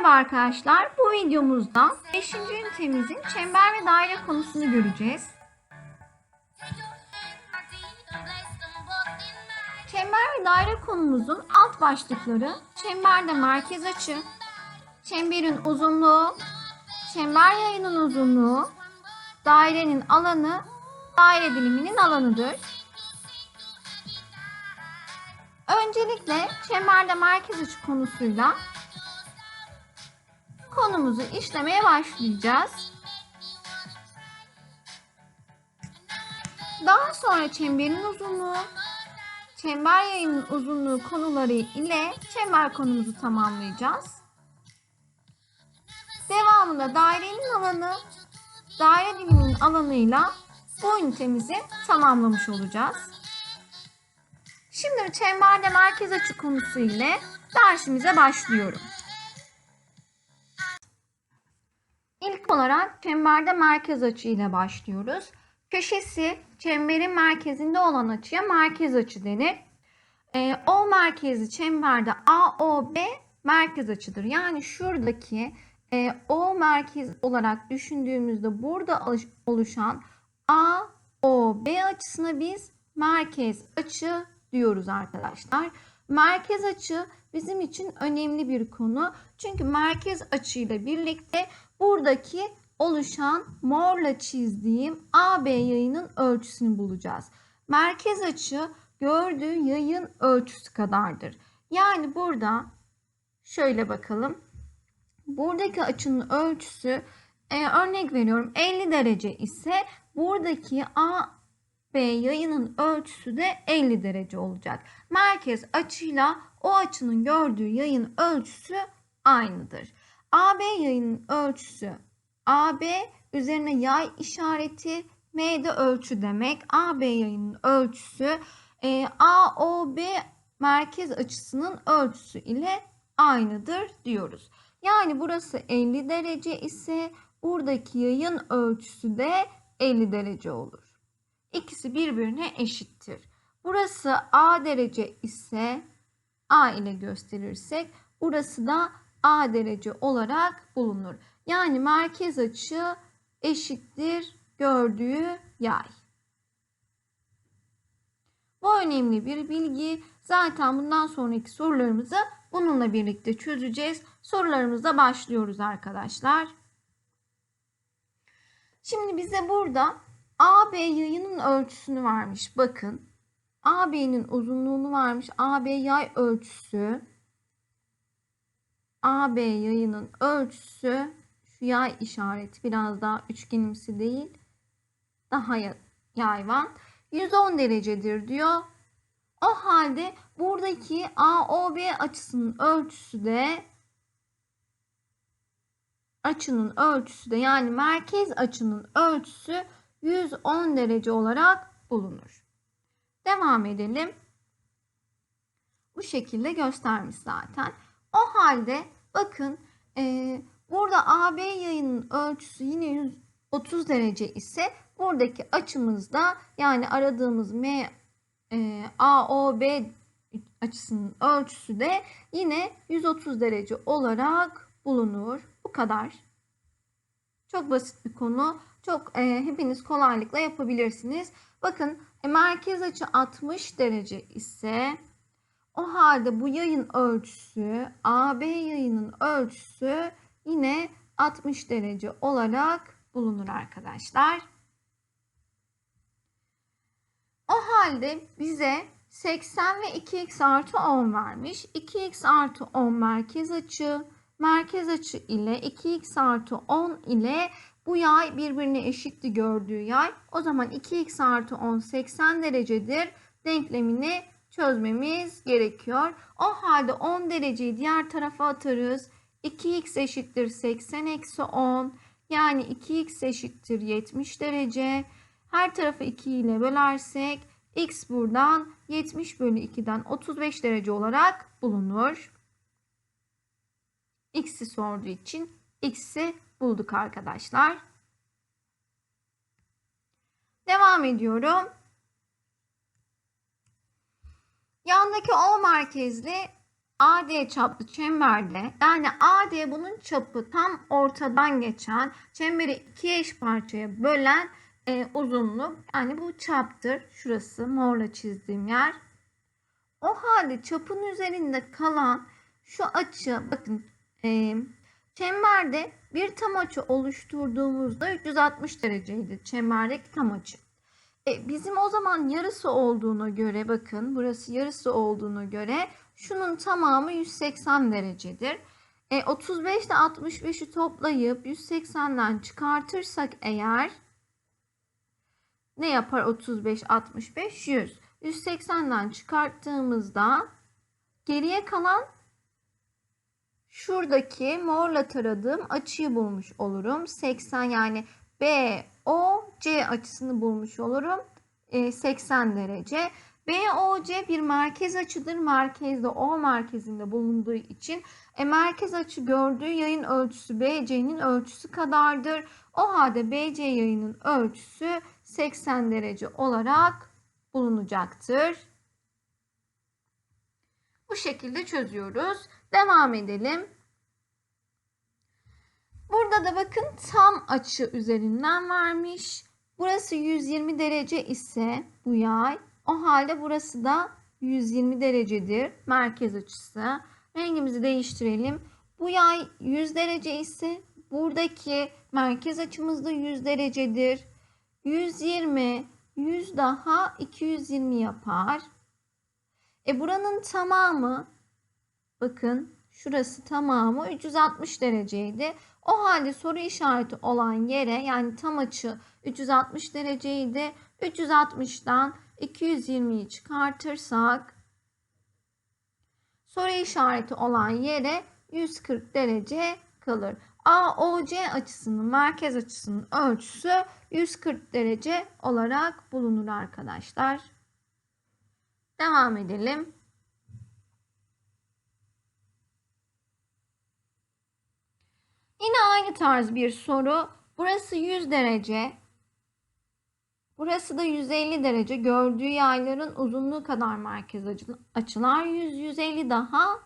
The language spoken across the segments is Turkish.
Merhaba arkadaşlar. Bu videomuzda 5. ünitemizin çember ve daire konusunu göreceğiz. Çember ve daire konumuzun alt başlıkları çemberde merkez açı, çemberin uzunluğu, çember yayının uzunluğu, dairenin alanı, daire diliminin alanıdır. Öncelikle çemberde merkez açı konusuyla konumuzu işlemeye başlayacağız. Daha sonra çemberin uzunluğu, çember yayının uzunluğu konuları ile çember konumuzu tamamlayacağız. Devamında dairenin alanı, daire diliminin alanıyla bu ünitemizi tamamlamış olacağız. Şimdi çemberde merkez açı konusu ile dersimize başlıyorum. İlk olarak çemberde merkez açı ile başlıyoruz. Köşesi çemberin merkezinde olan açıya merkez açı denir. E, o merkezi çemberde AOB merkez açıdır. Yani şuradaki e, O merkez olarak düşündüğümüzde burada oluşan AOB açısına biz merkez açı diyoruz arkadaşlar. Merkez açı bizim için önemli bir konu. Çünkü merkez açıyla birlikte buradaki oluşan morla çizdiğim AB yayının ölçüsünü bulacağız. Merkez açı gördüğü yayın ölçüsü kadardır. Yani burada şöyle bakalım. Buradaki açının ölçüsü e, örnek veriyorum 50 derece ise buradaki AB yayının ölçüsü de 50 derece olacak. Merkez açıyla o açının gördüğü yayın ölçüsü aynıdır. AB yayının ölçüsü AB üzerine yay işareti M'de ölçü demek. AB yayının ölçüsü e, AOB merkez açısının ölçüsü ile aynıdır diyoruz. Yani burası 50 derece ise buradaki yayın ölçüsü de 50 derece olur. İkisi birbirine eşittir. Burası A derece ise A ile gösterirsek burası da A derece olarak bulunur. Yani merkez açı eşittir gördüğü yay. Bu önemli bir bilgi. Zaten bundan sonraki sorularımızı bununla birlikte çözeceğiz. Sorularımıza başlıyoruz arkadaşlar. Şimdi bize burada AB yayının ölçüsünü vermiş. Bakın. AB'nin uzunluğunu vermiş. AB yay ölçüsü. AB yayının ölçüsü şu yay işareti biraz daha üçgenimsi değil. Daha yayvan. 110 derecedir diyor. O halde buradaki AOB açısının ölçüsü de açının ölçüsü de yani merkez açının ölçüsü 110 derece olarak bulunur. Devam edelim. Bu şekilde göstermiş zaten. O halde bakın e, burada AB yayının ölçüsü yine 130 derece ise buradaki açımızda yani aradığımız M e, AOB açısının ölçüsü de yine 130 derece olarak bulunur. Bu kadar. Çok basit bir konu. Çok e, hepiniz kolaylıkla yapabilirsiniz. Bakın e, merkez açı 60 derece ise o halde bu yayın ölçüsü AB yayının ölçüsü yine 60 derece olarak bulunur arkadaşlar. O halde bize 80 ve 2x artı 10 vermiş. 2x artı 10 merkez açı. Merkez açı ile 2x artı 10 ile bu yay birbirine eşitti gördüğü yay. O zaman 2x artı 10 80 derecedir. Denklemini çözmemiz gerekiyor. O halde 10 dereceyi diğer tarafa atarız. 2x eşittir 80 eksi 10. Yani 2x eşittir 70 derece. Her tarafı 2 ile bölersek x buradan 70 bölü 2'den 35 derece olarak bulunur. X'i sorduğu için x'i bulduk arkadaşlar. Devam ediyorum. Yandaki O merkezli AD çaplı çemberde yani AD bunun çapı tam ortadan geçen çemberi iki eş parçaya bölen e, uzunluk yani bu çaptır. Şurası morla çizdiğim yer. O halde çapın üzerinde kalan şu açı bakın e, çemberde bir tam açı oluşturduğumuzda 360 dereceydi çemberdeki tam açı. E, bizim o zaman yarısı olduğuna göre bakın burası yarısı olduğuna göre şunun tamamı 180 derecedir. E, 35 ile 65'i toplayıp 180'den çıkartırsak eğer ne yapar 35 65 100. 180'den çıkarttığımızda geriye kalan şuradaki morla taradığım açıyı bulmuş olurum. 80 yani B O C açısını bulmuş olurum. E, 80 derece. BOC bir merkez açıdır. Merkezde O merkezinde bulunduğu için e, merkez açı gördüğü yayın ölçüsü BC'nin ölçüsü kadardır. O halde BC yayının ölçüsü 80 derece olarak bulunacaktır. Bu şekilde çözüyoruz. Devam edelim. Burada da bakın tam açı üzerinden vermiş. Burası 120 derece ise bu yay. O halde burası da 120 derecedir. Merkez açısı. Rengimizi değiştirelim. Bu yay 100 derece ise buradaki merkez açımız da 100 derecedir. 120, 100 daha 220 yapar. E buranın tamamı bakın şurası tamamı 360 dereceydi. O halde soru işareti olan yere yani tam açı 360 dereceydi. 360'dan 220'yi çıkartırsak soru işareti olan yere 140 derece kalır. AOC açısının merkez açısının ölçüsü 140 derece olarak bulunur arkadaşlar. Devam edelim. Aynı tarz bir soru. Burası 100 derece. Burası da 150 derece. Gördüğü yayların uzunluğu kadar merkez açılar. 100, 150 daha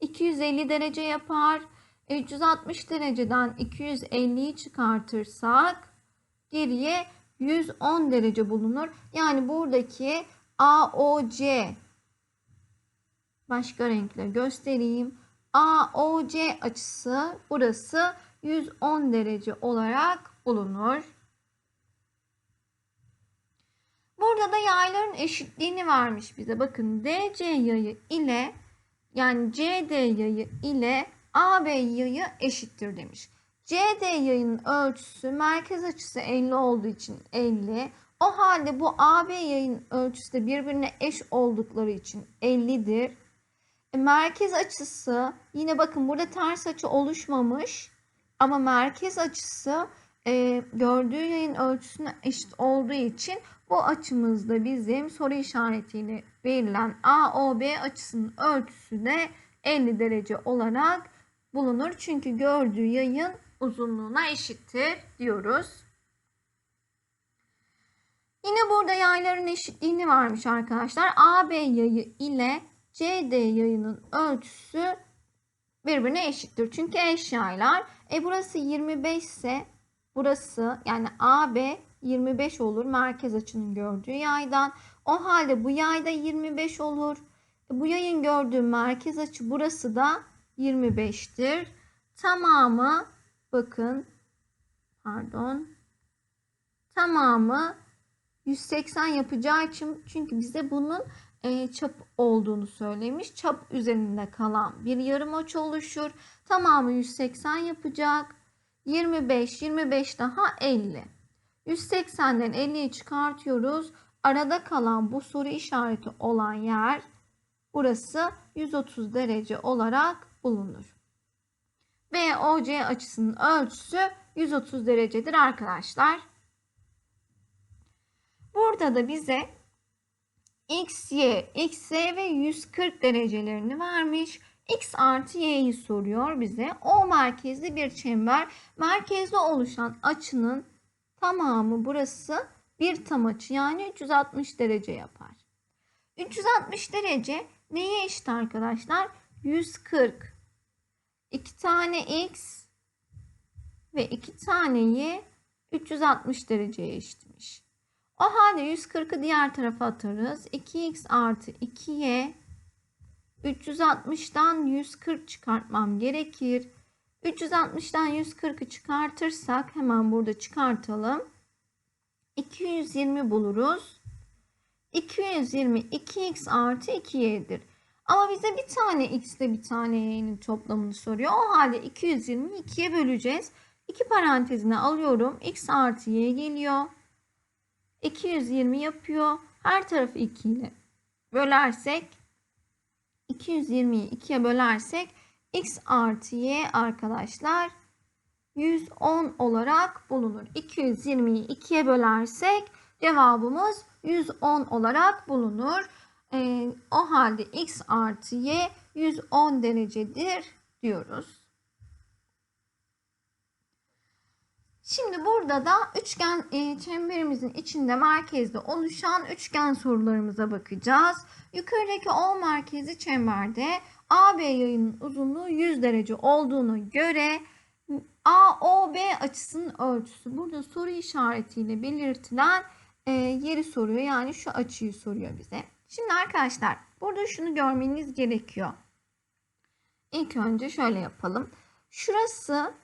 250 derece yapar. 360 dereceden 250'yi çıkartırsak geriye 110 derece bulunur. Yani buradaki AOC başka renkle göstereyim. AOC açısı burası 110 derece olarak bulunur. Burada da yayların eşitliğini vermiş bize. Bakın DC yayı ile yani CD yayı ile AB yayı eşittir demiş. CD yayının ölçüsü merkez açısı 50 olduğu için 50. O halde bu AB yayın ölçüsü de birbirine eş oldukları için 50'dir. E, merkez açısı yine bakın burada ters açı oluşmamış ama merkez açısı e, gördüğü yayın ölçüsüne eşit olduğu için bu açımızda bizim soru işaretiyle verilen AOB açısının ölçüsü de 50 derece olarak bulunur. Çünkü gördüğü yayın uzunluğuna eşittir diyoruz. Yine burada yayların eşitliğini varmış arkadaşlar. AB yayı ile CD yayının ölçüsü birbirine eşittir. Çünkü eş yaylar. E burası 25 ise burası yani AB 25 olur merkez açının gördüğü yaydan. O halde bu yayda 25 olur. E bu yayın gördüğü merkez açı burası da 25'tir. Tamamı bakın pardon tamamı 180 yapacağı için çünkü bize bunun e, çap olduğunu söylemiş. Çap üzerinde kalan bir yarım açı oluşur. Tamamı 180 yapacak. 25, 25 daha 50. 180'den 50'yi çıkartıyoruz. Arada kalan bu soru işareti olan yer burası 130 derece olarak bulunur. BOC açısının ölçüsü 130 derecedir arkadaşlar. Burada da bize x, y, x, y ve 140 derecelerini vermiş. X artı y'yi soruyor bize. O merkezli bir çember. Merkezde oluşan açının tamamı burası bir tam açı yani 360 derece yapar. 360 derece neye eşit arkadaşlar? 140. 2 tane x ve 2 tane y 360 dereceye eşitmiş. O halde 140'ı diğer tarafa atarız. 2x artı 2y 360'dan 140 çıkartmam gerekir. 360'dan 140'ı çıkartırsak hemen burada çıkartalım. 220 buluruz. 220 2x artı 2y'dir. Ama bize bir tane x ile bir tane y'nin toplamını soruyor. O halde 220'yi 2'ye böleceğiz. İki parantezine alıyorum. x artı y geliyor. 220 yapıyor. Her tarafı 2 ile bölersek 220'yi 2'ye bölersek x artı y arkadaşlar 110 olarak bulunur. 220'yi 2'ye bölersek cevabımız 110 olarak bulunur. Ee, o halde x artı y 110 derecedir diyoruz. Şimdi burada da üçgen e, çemberimizin içinde merkezde oluşan üçgen sorularımıza bakacağız. Yukarıdaki O merkezi çemberde AB yayının uzunluğu 100 derece olduğuna göre AOB açısının ölçüsü burada soru işaretiyle belirtilen e, yeri soruyor. Yani şu açıyı soruyor bize. Şimdi arkadaşlar burada şunu görmeniz gerekiyor. İlk önce şöyle yapalım. Şurası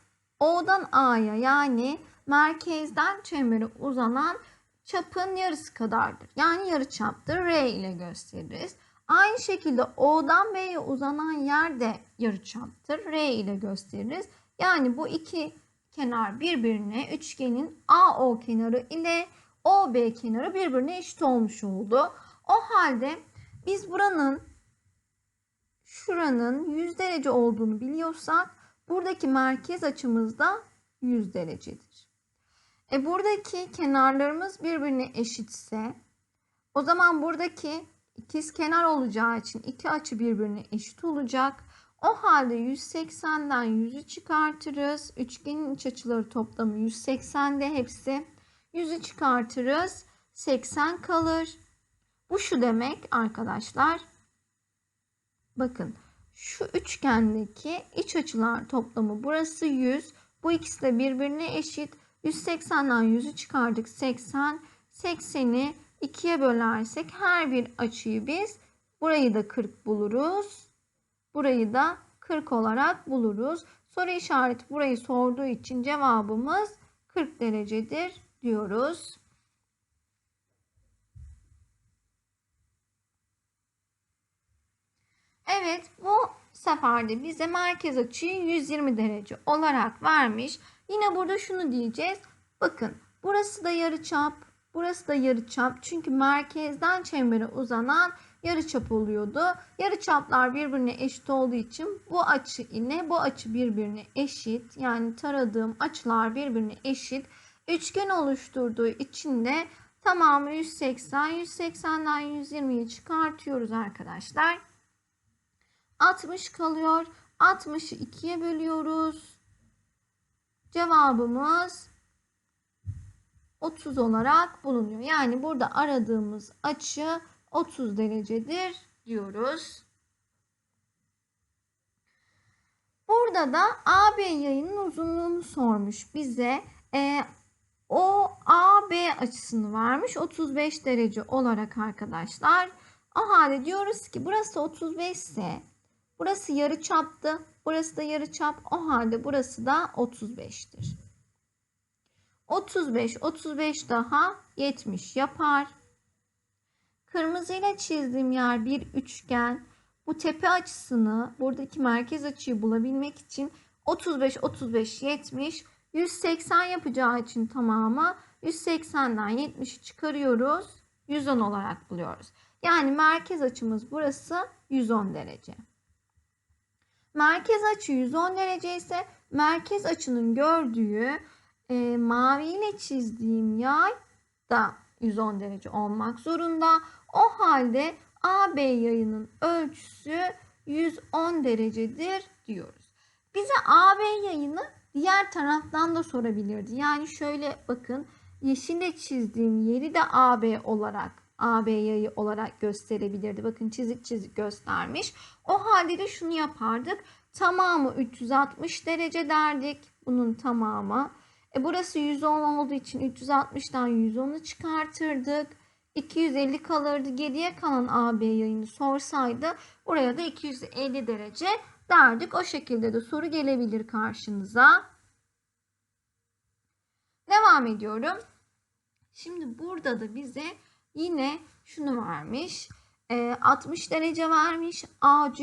O'dan A'ya yani merkezden çembere uzanan çapın yarısı kadardır. Yani yarı çaptır. R ile gösteririz. Aynı şekilde O'dan B'ye uzanan yer de yarı çaptır. R ile gösteririz. Yani bu iki kenar birbirine üçgenin AO kenarı ile OB kenarı birbirine eşit olmuş oldu. O halde biz buranın şuranın 100 derece olduğunu biliyorsak buradaki merkez açımız da 100 derecedir. E buradaki kenarlarımız birbirine eşitse o zaman buradaki ikiz kenar olacağı için iki açı birbirine eşit olacak. O halde 180'den 100'ü çıkartırız. Üçgenin iç açıları toplamı 180'de hepsi. 100'ü çıkartırız. 80 kalır. Bu şu demek arkadaşlar. Bakın şu üçgendeki iç açılar toplamı burası 100. Bu ikisi de birbirine eşit. 180'den 100'ü çıkardık 80. 80'i 2'ye bölersek her bir açıyı biz burayı da 40 buluruz. Burayı da 40 olarak buluruz. Soru işareti burayı sorduğu için cevabımız 40 derecedir diyoruz. Evet bu sefer de bize merkez açıyı 120 derece olarak vermiş. Yine burada şunu diyeceğiz. Bakın burası da yarıçap, burası da yarıçap. Çünkü merkezden çembere uzanan yarıçap oluyordu. Yarıçaplar birbirine eşit olduğu için bu açı ile bu açı birbirine eşit. Yani taradığım açılar birbirine eşit. Üçgen oluşturduğu için de tamamı 180. 180'den 120'yi çıkartıyoruz arkadaşlar. 60 kalıyor. 60'ı 2'ye bölüyoruz. Cevabımız 30 olarak bulunuyor. Yani burada aradığımız açı 30 derecedir diyoruz. Burada da AB yayının uzunluğunu sormuş bize. E, o AB açısını vermiş 35 derece olarak arkadaşlar. O halde diyoruz ki burası 35 ise burası yarı çaptı. Burası da yarı çap. O halde burası da 35'tir. 35, 35 daha 70 yapar. Kırmızıyla çizdiğim yer bir üçgen. Bu tepe açısını, buradaki merkez açıyı bulabilmek için 35, 35, 70, 180 yapacağı için tamamı 180'den 70'i çıkarıyoruz. 110 olarak buluyoruz. Yani merkez açımız burası 110 derece. Merkez açı 110 derece ise merkez açının gördüğü e, mavi ile çizdiğim yay da 110 derece olmak zorunda. O halde AB yayının ölçüsü 110 derecedir diyoruz. Bize AB yayını diğer taraftan da sorabilirdi. Yani şöyle bakın yeşille çizdiğim yeri de AB olarak AB yayı olarak gösterebilirdi. Bakın çizik çizik göstermiş. O halde de şunu yapardık. Tamamı 360 derece derdik. Bunun tamamı. E burası 110 olduğu için 360'dan 110'u çıkartırdık. 250 kalırdı. Geriye kalan AB yayını sorsaydı buraya da 250 derece derdik. O şekilde de soru gelebilir karşınıza. Devam ediyorum. Şimdi burada da bize yine şunu vermiş. E, 60 derece vermiş. AC,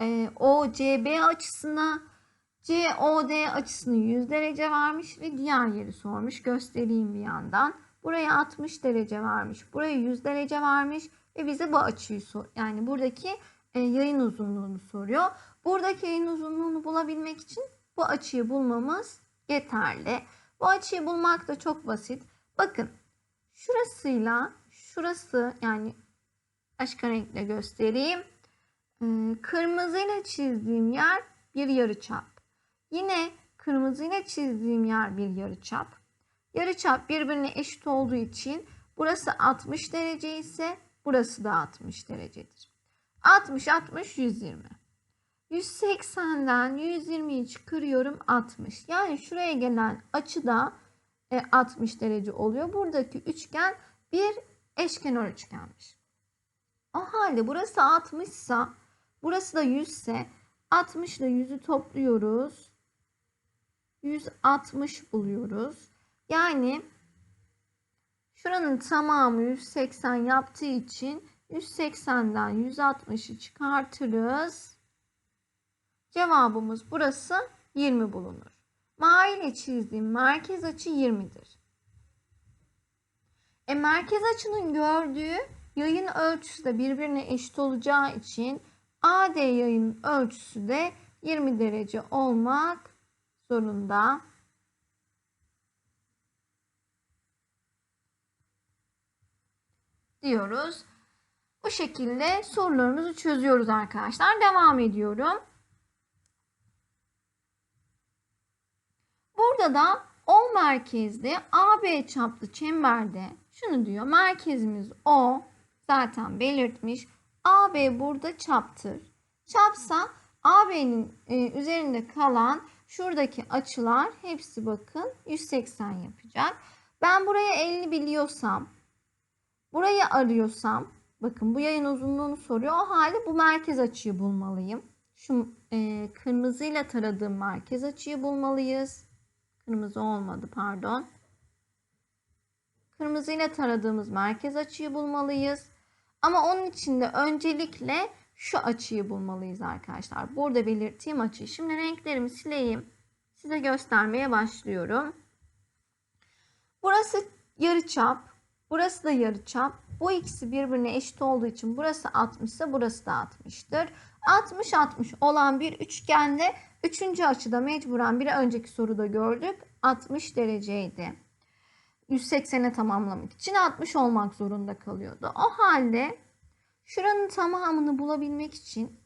e, OCB açısına COD açısını 100 derece vermiş ve diğer yeri sormuş. Göstereyim bir yandan. Buraya 60 derece vermiş. Buraya 100 derece vermiş ve bize bu açıyı sor. Yani buradaki e, yayın uzunluğunu soruyor. Buradaki yayın uzunluğunu bulabilmek için bu açıyı bulmamız yeterli. Bu açıyı bulmak da çok basit. Bakın şurasıyla şurası yani başka renkle göstereyim. Ee, kırmızıyla çizdiğim yer bir yarıçap. Yine kırmızıyla çizdiğim yer bir yarıçap. Yarıçap birbirine eşit olduğu için burası 60 derece ise burası da 60 derecedir. 60 60 120. 180'den 120'yi çıkarıyorum 60. Yani şuraya gelen açı da 60 derece oluyor. Buradaki üçgen bir eşkenar üçgenmiş. O halde burası 60 ise burası da 100 ise 60 ile 100'ü topluyoruz. 160 buluyoruz. Yani şuranın tamamı 180 yaptığı için 180'den 160'ı çıkartırız. Cevabımız burası 20 bulunur. Mavi ile çizdiğim merkez açı 20'dir. E merkez açının gördüğü yayın ölçüsü de birbirine eşit olacağı için AD yayın ölçüsü de 20 derece olmak zorunda. diyoruz. Bu şekilde sorularımızı çözüyoruz arkadaşlar. Devam ediyorum. Burada da O merkezli AB çaplı çemberde şunu diyor. Merkezimiz O zaten belirtmiş. AB burada çaptır. Çapsa AB'nin e, üzerinde kalan şuradaki açılar hepsi bakın 180 yapacak. Ben buraya 50 biliyorsam burayı arıyorsam bakın bu yayın uzunluğunu soruyor. O halde bu merkez açıyı bulmalıyım. Şu e, kırmızıyla taradığım merkez açıyı bulmalıyız. Kırmızı olmadı pardon. Kırmızıyla taradığımız merkez açıyı bulmalıyız. Ama onun için de öncelikle şu açıyı bulmalıyız arkadaşlar. Burada belirttiğim açı. Şimdi renklerimi sileyim. Size göstermeye başlıyorum. Burası yarıçap. Burası da yarıçap. Bu ikisi birbirine eşit olduğu için burası 60 ise burası da 60'tır. 60-60 olan bir üçgende üçüncü açıda mecburen bir önceki soruda gördük. 60 dereceydi. 180'e tamamlamak için 60 olmak zorunda kalıyordu. O halde şuranın tamamını bulabilmek için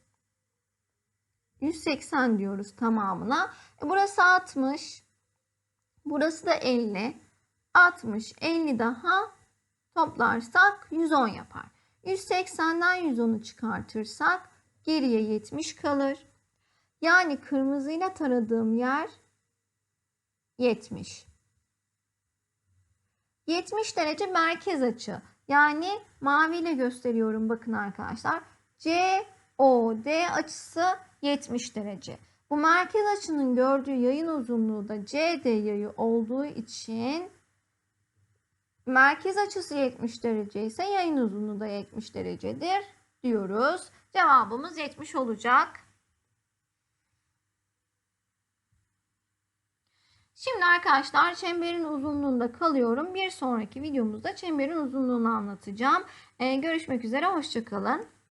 180 diyoruz tamamına. E burası 60. Burası da 50. 60, 50 daha toplarsak 110 yapar. 180'den 110'u çıkartırsak geriye 70 kalır. Yani kırmızıyla taradığım yer 70. 70 derece merkez açı. Yani maviyle gösteriyorum bakın arkadaşlar. COD açısı 70 derece. Bu merkez açının gördüğü yayın uzunluğu da CD yayı olduğu için merkez açısı 70 derece ise yayın uzunluğu da 70 derecedir diyoruz. Cevabımız 70 olacak. Şimdi arkadaşlar çemberin uzunluğunda kalıyorum. Bir sonraki videomuzda çemberin uzunluğunu anlatacağım. Ee, görüşmek üzere. Hoşçakalın.